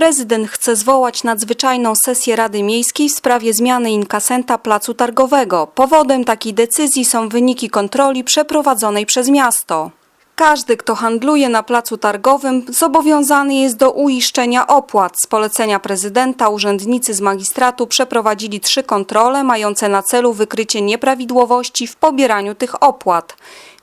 Prezydent chce zwołać nadzwyczajną sesję Rady Miejskiej w sprawie zmiany inkasenta placu targowego. Powodem takiej decyzji są wyniki kontroli przeprowadzonej przez miasto. Każdy, kto handluje na placu targowym, zobowiązany jest do uiszczenia opłat. Z polecenia prezydenta urzędnicy z magistratu przeprowadzili trzy kontrole mające na celu wykrycie nieprawidłowości w pobieraniu tych opłat.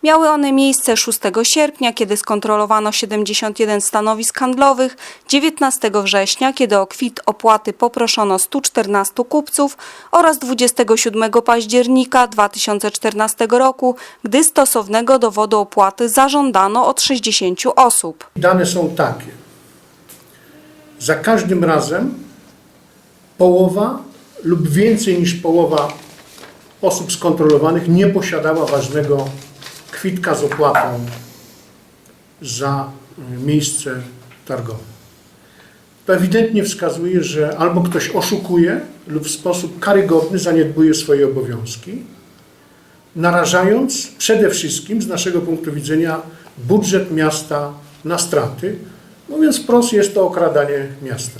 Miały one miejsce 6 sierpnia, kiedy skontrolowano 71 stanowisk handlowych, 19 września, kiedy o kwit opłaty poproszono 114 kupców oraz 27 października 2014 roku, gdy stosownego dowodu opłaty zażądano od 60 osób. Dane są takie. Za każdym razem połowa lub więcej niż połowa osób skontrolowanych nie posiadała ważnego kwitka z opłatą za y, miejsce targowe. To ewidentnie wskazuje, że albo ktoś oszukuje lub w sposób karygodny zaniedbuje swoje obowiązki, narażając przede wszystkim z naszego punktu widzenia budżet miasta na straty. Mówiąc wprost, jest to okradanie miasta.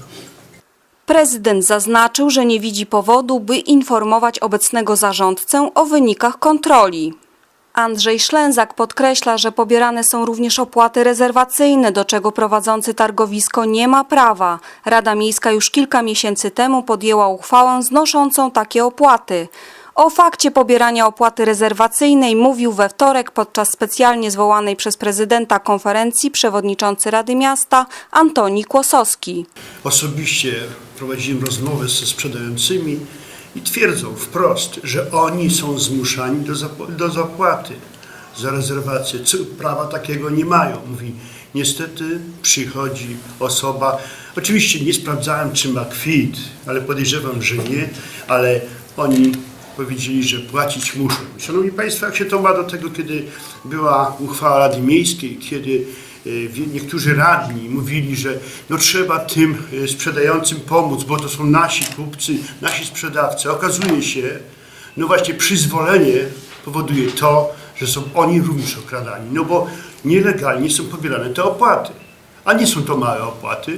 Prezydent zaznaczył, że nie widzi powodu, by informować obecnego zarządcę o wynikach kontroli. Andrzej Szlęzak podkreśla, że pobierane są również opłaty rezerwacyjne, do czego prowadzący targowisko nie ma prawa. Rada Miejska już kilka miesięcy temu podjęła uchwałę znoszącą takie opłaty. O fakcie pobierania opłaty rezerwacyjnej mówił we wtorek podczas specjalnie zwołanej przez prezydenta konferencji przewodniczący Rady Miasta Antoni Kłosowski. Osobiście prowadziłem rozmowy ze sprzedającymi i twierdzą wprost, że oni są zmuszani do, zap- do zapłaty za rezerwację. Co, prawa takiego nie mają. Mówi, niestety przychodzi osoba, oczywiście nie sprawdzałem, czy ma kwit, ale podejrzewam, że nie, ale oni powiedzieli, że płacić muszą. Szanowni Państwo, jak się to ma do tego, kiedy była uchwała Rady Miejskiej, kiedy niektórzy radni mówili, że no trzeba tym e, sprzedającym pomóc, bo to są nasi kupcy, nasi sprzedawcy. Okazuje się, no właśnie przyzwolenie powoduje to, że są oni również okradani, no bo nielegalnie są pobierane te opłaty. A nie są to małe opłaty.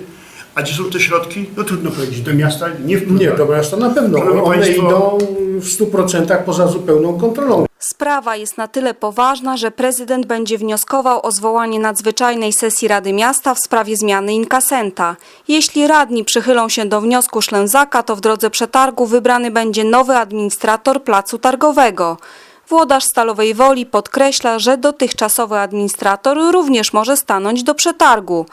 A gdzie są te środki? No trudno powiedzieć. Do miasta nie wpływają. Nie, to miasto na pewno. One państwo- idą w 100% poza zupełną kontrolą. Sprawa jest na tyle poważna, że prezydent będzie wnioskował o zwołanie nadzwyczajnej sesji Rady Miasta w sprawie zmiany inkasenta. Jeśli radni przychylą się do wniosku Szlęzaka, to w drodze przetargu wybrany będzie nowy administrator placu targowego. Włodarz Stalowej Woli podkreśla, że dotychczasowy administrator również może stanąć do przetargu.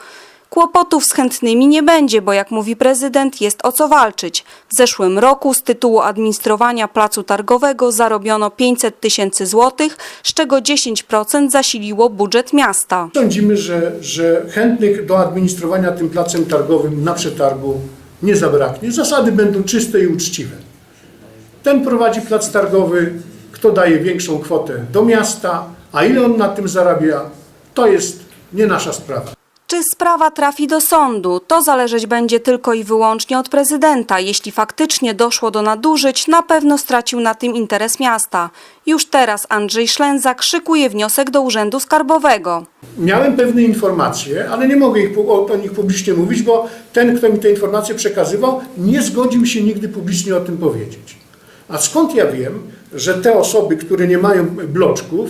Kłopotów z chętnymi nie będzie, bo jak mówi prezydent, jest o co walczyć. W zeszłym roku z tytułu administrowania placu targowego zarobiono 500 tysięcy złotych, z czego 10% zasiliło budżet miasta. Sądzimy, że, że chętnych do administrowania tym placem targowym na przetargu nie zabraknie. Zasady będą czyste i uczciwe. Ten prowadzi plac targowy, kto daje większą kwotę do miasta, a ile on na tym zarabia, to jest nie nasza sprawa. Czy sprawa trafi do sądu? To zależeć będzie tylko i wyłącznie od prezydenta. Jeśli faktycznie doszło do nadużyć, na pewno stracił na tym interes miasta. Już teraz Andrzej Szlęzak szykuje wniosek do Urzędu Skarbowego. Miałem pewne informacje, ale nie mogę ich, o, o nich publicznie mówić, bo ten, kto mi te informacje przekazywał, nie zgodził się nigdy publicznie o tym powiedzieć. A skąd ja wiem, że te osoby, które nie mają bloczków,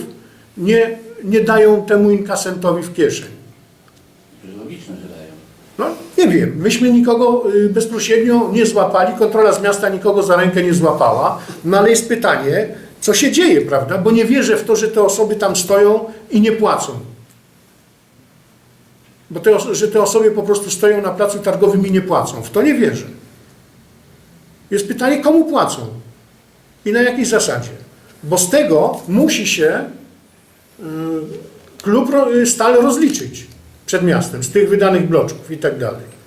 nie, nie dają temu inkasentowi w kieszeń? No, nie wiem. Myśmy nikogo y, bezpośrednio nie złapali, kontrola z miasta nikogo za rękę nie złapała, no ale jest pytanie, co się dzieje, prawda? Bo nie wierzę w to, że te osoby tam stoją i nie płacą. Bo te, że te osoby po prostu stoją na placu targowym i nie płacą. W to nie wierzę. Jest pytanie, komu płacą i na jakiej zasadzie. Bo z tego musi się y, klub y, stale rozliczyć przed miastem, z tych wydanych bloczków i tak dalej.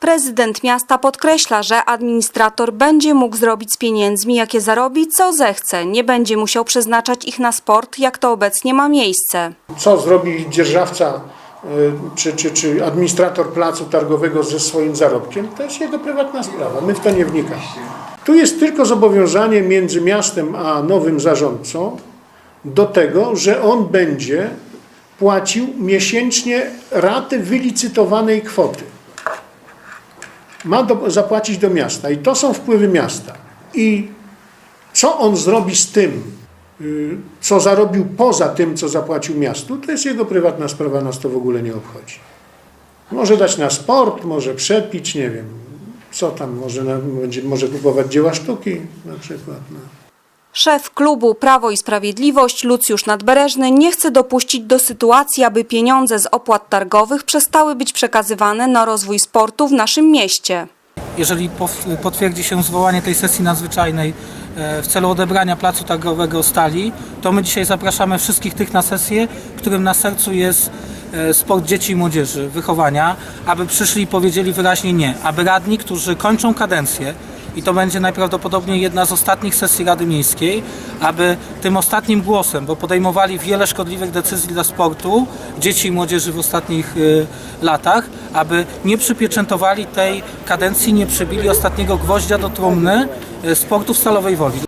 Prezydent miasta podkreśla, że administrator będzie mógł zrobić z pieniędzmi, jakie zarobi, co zechce. Nie będzie musiał przeznaczać ich na sport, jak to obecnie ma miejsce. Co zrobi dzierżawca y, czy, czy, czy administrator placu targowego ze swoim zarobkiem, to jest jego prywatna sprawa. My w to nie wnikamy. Tu jest tylko zobowiązanie między miastem a nowym zarządcą do tego, że on będzie płacił miesięcznie ratę wylicytowanej kwoty. ma do, zapłacić do miasta i to są wpływy miasta. I co on zrobi z tym, y, co zarobił poza tym, co zapłacił miastu, to jest jego prywatna sprawa, nas to w ogóle nie obchodzi. Może dać na sport, może przepić, nie wiem, co tam, może, na, będzie, może kupować dzieła sztuki na przykład. No. Szef klubu Prawo i Sprawiedliwość Lucjusz Nadbereżny nie chce dopuścić do sytuacji, aby pieniądze z opłat targowych przestały być przekazywane na rozwój sportu w naszym mieście. jeżeli potwierdzi się zwołanie tej sesji nadzwyczajnej e, w celu odebrania placu targowego stali, to my dzisiaj zapraszamy wszystkich tych na sesję, którym na sercu jest e, sport dzieci i młodzieży, wychowania, aby przyszli i powiedzieli wyraźnie nie. Aby radni, którzy kończą kadencję, i to będzie najprawdopodobniej jedna z ostatnich sesji Rady Miejskiej, aby tym ostatnim głosem, bo podejmowali wiele szkodliwych decyzji dla sportu, dzieci i młodzieży w ostatnich y, latach, aby nie przypieczętowali tej kadencji, nie przybili ostatniego gwoździa do trumny y, sportu w Stalowej Woli.